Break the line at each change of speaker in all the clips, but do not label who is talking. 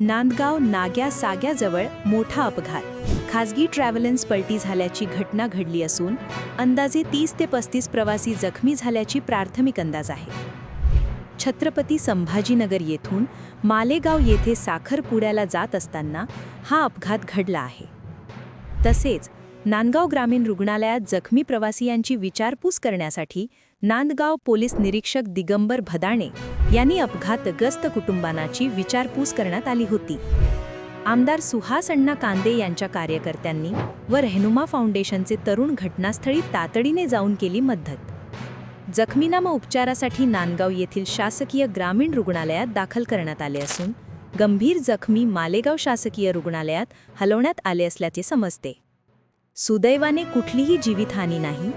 नांदगाव नाग्या साग्याजवळ मोठा अपघात. खासगी ट्रॅव्हलन्स पलटी झाल्याची घटना घडली असून अंदाजे तीस ते पस्तीस प्रवासी जखमी झाल्याची प्राथमिक अंदाज आहे. छत्रपती संभाजीनगर येथून मालेगाव येथे साखरपुड्याला जात असताना हा अपघात घडला आहे. तसेच नांदगाव ग्रामीण रुग्णालयात जखमी प्रवासियांची विचारपूस करण्यासाठी नांदगाव पोलीस निरीक्षक दिगंबर भदाणे यांनी अपघातग्रस्त कुटुंबांची विचारपूस करण्यात आली होती. आमदार सुहास अण्णा कांदे यांच्या कार्यकर्त्यांनी व रेहनुमा फाउंडेशनचे तरुण घटनास्थळी तातडीने जाऊन केली मदत. जखमींना मग उपचारासाठी नांदगाव येथील शासकीय ग्रामीण रुग्णालयात दाखल करण्यात आले असून गंभीर जखमी मालेगाव शासकीय रुग्णालयात हलवण्यात आले असल्याचे समजते. सुदैवाने कुठलीही जीवितहानी नाही.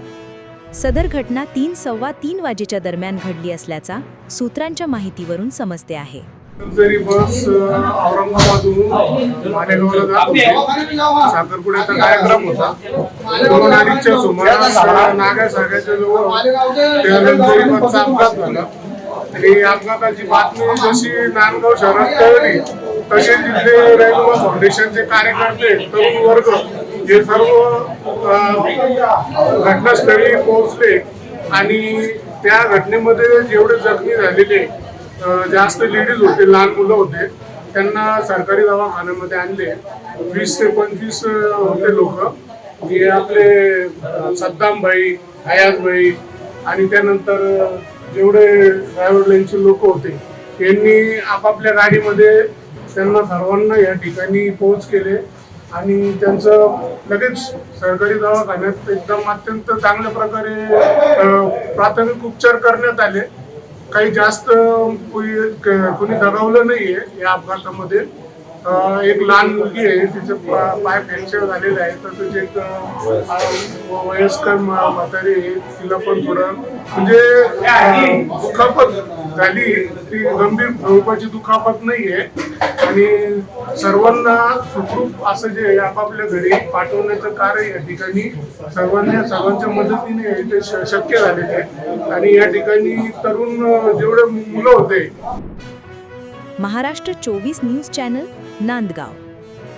सदर घटना तीन सव्वा तीन वाजेच्या दरम्यान घडली असल्याचा सूत्रांच्या माहितीवरून समजते आहे.
जरी बस औरंगाबादहून मालेगावला जात होती. साखरपुड्याचा कार्यक्रम होता. दोन अडीचच्या सुमारास नागा सागाच्या जवळ त्यानंतर बसचा अपघात झाला आणि अपघाताची बातमी जशी नांदगाव शहरात कळली तसे तिथले रेल्वे फाउंडेशनचे कार्यकर्ते तरुण वर्ग हे सर्व घटनास्थळी पोहोचले आणि त्या घटनेमध्ये जेवढे जखमी झालेले जास्त लेडीज होते लहान मुलं होते त्यांना सरकारी दवाखान्यामध्ये आणले. वीस ते पंचवीस होते लोक. जे आपले सद्दामभाई हयातभाई आणि त्यानंतर जेवढे ड्रायव्हर लाईनचे लोक होते यांनी आपापल्या गाडीमध्ये त्यांना सर्वांना या ठिकाणी पोहोच केले. आणि त्यांचं लगेच सरकारी दवाखान्यात एकदम अत्यंत चांगल्या प्रकारे प्राथमिक उपचार करण्यात आले. काही जास्त कोणी कोणी दगावलं नाहीये या अपघातामध्ये एक लहान मुलगी आहे तिचं पाय फ्रॅक्चर झालेलं आहे तर तिचे एक वयस्कर म्हातारी आहे तिला पण थोडं म्हणजे दुखापत झाली ती गंभीर स्वरूपाची दुखापत नाहीये. आणि सर्वांना सुखरूप असं जे आहे आपापल्या घरी पाठवण्याचं कार्य या ठिकाणी सर्वांना सर्वांच्या मदतीने ते श- शक्य झालेले आहे. आणि या ठिकाणी तरुण जेवढे मुलं होते.
महाराष्ट्र चोवीस न्यूज चॅनल नांदगाव.